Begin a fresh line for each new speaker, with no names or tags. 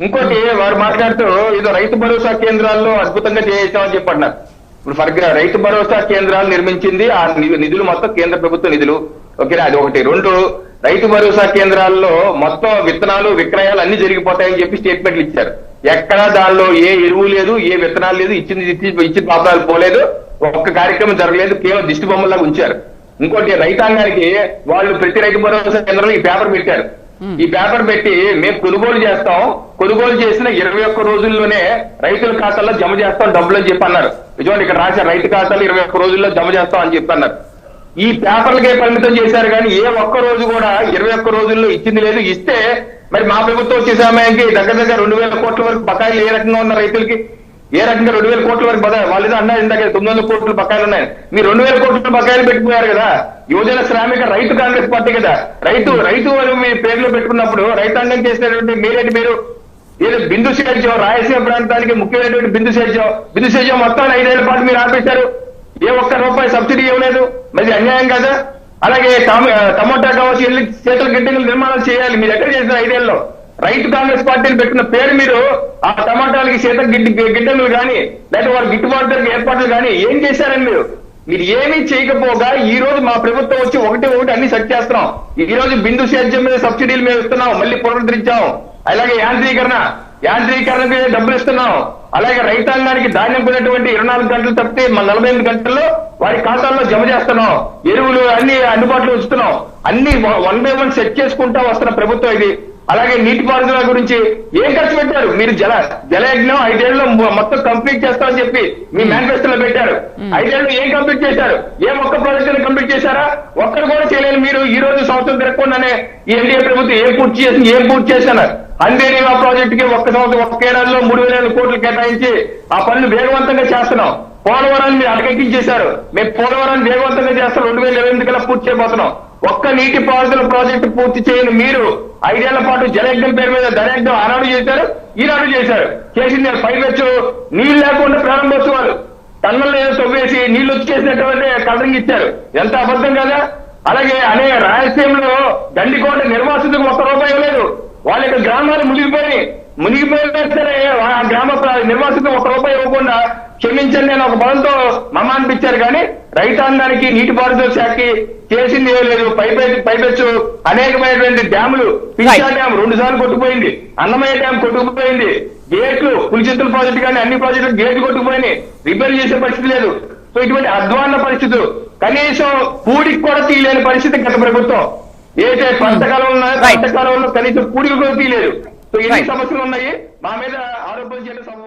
ఇంకోటి వారు మాట్లాడుతూ ఏదో రైతు భరోసా కేంద్రాల్లో అద్భుతంగా చేయించామని చెప్పి అన్నారు ఇప్పుడు ఫర్ రైతు భరోసా కేంద్రాలు నిర్మించింది ఆ నిధులు మొత్తం కేంద్ర ప్రభుత్వ నిధులు. ఓకేనా? అది ఒకటి. రెండు రైతు భరోసా కేంద్రాల్లో మొత్తం విత్తనాలు విక్రయాలు అన్ని జరిగిపోతాయని చెప్పి స్టేట్మెంట్లు ఇచ్చారు. ఎక్కడా దానిలో ఏ ఎరువు లేదు ఏ విత్తనాలు లేదు ఇచ్చింది ఇచ్చిన పాపాలు పోలేదు. ఒక్క కార్యక్రమం జరగలేదు కేవలం దిష్టి బొమ్మలాగా ఉంచారు. ఇంకోటి రైతాంగానికి వాళ్ళు ప్రతి రైతు భరోసా కేంద్రంలో ఈ పేపర్ పెట్టారు. Hmm. ఈ పేపర్ పెట్టి మేము కొనుగోలు చేస్తాం. కొనుగోలు చేసిన ఇరవై ఒక్క రోజుల్లోనే రైతుల ఖాతాల్లో జమ చేస్తాం డబ్బులు అని చెప్పి అన్నారు. నిజమండి ఇక్కడ రాశారు రైతు ఖాతాలు ఇరవై ఒక్క రోజుల్లో జమ చేస్తాం అని చెప్పి అన్నారు. ఈ పేపర్లకే పరిమితం చేశారు కానీ ఏ ఒక్క రోజు కూడా ఇరవై ఒక్క రోజుల్లో ఇచ్చింది లేదు. ఇస్తే మరి మా ప్రభుత్వం వచ్చే సమయానికి దగ్గర దగ్గర రెండు వేల కోట్ల వరకు బకాయిలు ఏ రకంగా ఉన్న రైతులకి? ఏ రకంగా రెండు వేల కోట్ల వరకు బకాయి వాళ్ళు అన్నారు ఇందాక తొమ్మిది వందల కోట్ల బకాయిలు ఉన్నాయి. మీరు రెండు వేల కోట్ల బకాయిలు పెట్టుకున్నారు కదా. యువజన శ్రామిక రైతు కాంగ్రెస్ పార్టీ కదా. రైతు రైతు అని మీ పేర్లు పెట్టుకున్నప్పుడు రైతాంగం చేసినటువంటి మీరేంటి మీరు? ఏదో బిందు సేద్యం రాయలసీమ ప్రాంతానికి ముఖ్యమైనటువంటి బిందు సేద్యం. బిందు సేద్యం మొత్తం ఐదేళ్ళ పాటు మీరు ఆపేశారు. ఏ ఒక్క రూపాయి సబ్సిడీ ఇవ్వలేదు. మరి అన్యాయం కదా. అలాగే టమోటా కావచ్చు వెళ్ళి చేతుల గిడ్డంగులు నిర్మాణాలు చేయాలి. మీరు ఎక్కడ చేసిన ఐదేళ్ళలో రైతు కాంగ్రెస్ పార్టీని పెట్టిన పేరు మీరు ఆ టమాటాలకి చేత గిడ్డి గిడ్డంగులు కానీ లేదా వారి గిట్టుబాటు ఏర్పాట్లు కానీ ఏం చేశారని మీరు? మీరు ఏమీ చేయకపోగా ఈ రోజు మా ప్రభుత్వం వచ్చి ఒకటి ఒకటి అన్ని సెట్ చేస్తున్నాం. ఈ రోజు బిందు సేద్యం మీద సబ్సిడీలు మేము ఇస్తున్నాం మళ్ళీ పునరుద్ధరించాం. అలాగే యాంత్రీకరణ యాంత్రీకరణ మీద డబ్బులు ఇస్తున్నాం. అలాగే రైతాంగానికి ధాన్యం కొనేటువంటి ఇరవై నాలుగు గంటలు తప్పితే మన నలభై ఎనిమిది గంటల్లో వారి ఖాతాల్లో జమ చేస్తున్నాం. ఎరువులు అన్ని అందుబాటులో ఉంచుతున్నాం. అన్ని వన్ బై వన్ సెట్ చేసుకుంటా వస్తున్న ప్రభుత్వం ఇది. అలాగే నీటిపారుదల గురించి ఏం ఖర్చు పెట్టారు? మీరు జల జలయజ్ఞం ఐదేళ్ళలో మొత్తం కంప్లీట్ చేస్తామని చెప్పి మీ మేనిఫెస్టోలో పెట్టారు. ఐదేళ్ళు ఏం కంప్లీట్ చేశారు? ఏ ఒక్క ప్రాజెక్ట్ కంప్లీట్ చేశారా? ఒక్కరు కూడా చేయలేని మీరు ఈ రోజు సంవత్సరం తిరగకుండానే ఈ ఎన్డీఏ ప్రభుత్వం ఏం పూర్తి చేసింది ఏం పూర్తి చేశారు? అందేనివా ప్రాజెక్ట్కి ఒక్క సంవత్సరం ఒక్క ఏడాదిలో మూడు వేల ఐదు కోట్లు కేటాయించి ఆ పనులు వేగవంతంగా చేస్తున్నాం. పోలవరాన్ని మీరు అటకెక్కించేశారు. మేము పోలవరాన్ని వేగవంతంగా చేస్తాం. రెండు వేల ఇరవై ఎనిమిది కల్లా పూర్తి చేయబోతున్నాం. ఒక్క నీటి పారుదల ప్రాజెక్టు పూర్తి చేయని మీరు ఐదేళ్ళ పాటు జలయజ్ఞం పేరు మీద ధనయజ్ఞం ఆనాడు చేశారు ఈనాడు చేశారు. చేసింది పైవచ్చు నీళ్ళు లేకుండా ప్రారంభోత్సవాలు. టన్నులు ఏదో తవ్వేసి నీళ్ళు వచ్చేసినటువంటి కలరింగ్ ఇచ్చారు. ఎంత అబద్ధం కదా? అలాగే అనే రాయలసీమలో దండికోట నిర్వాసితులకు ఒక్క రూపాయి లేదు వాళ్ళ యొక్క గ్రామాలు మునిగిపోయి మునిగిపోయినా సరే ఆ గ్రామ ప్ర- నిర్వాసితులు రూపాయి ఇవ్వకుండా క్షమించండి అని ఒక బలంతో మమ్మ అనిపించారు కానీ రైతాంగానికి నీటిపారుదల శాఖకి చేసింది ఏం లేదు. పైపై పైపెచ్చు అనేకమైనటువంటి డ్యాములు. పిచ్చా డ్యామ్ రెండు సార్లు కొట్టుకుపోయింది. అన్నమయ్య డ్యామ్ కొట్టుకుపోయింది. గేట్లు పులిచింతల ప్రాజెక్టు కానీ అన్ని ప్రాజెక్టులు గేట్లు కొట్టుకుపోయినాయి. రిపేర్ చేసే పరిస్థితి లేదు. సో ఇటువంటి అధ్వాన్న పరిస్థితులు. కనీసం కూడికి కూడా తీయలేని పరిస్థితి గత ప్రభుత్వం. ఏదైతే ఉన్నాయో
Right.
పంటకాలంలో కనీసం కూడికి కూడా తీయలేదు. సో ఎన్ని. సమస్యలు ఉన్నాయి? మా మీద ఆరోపణ చేయడం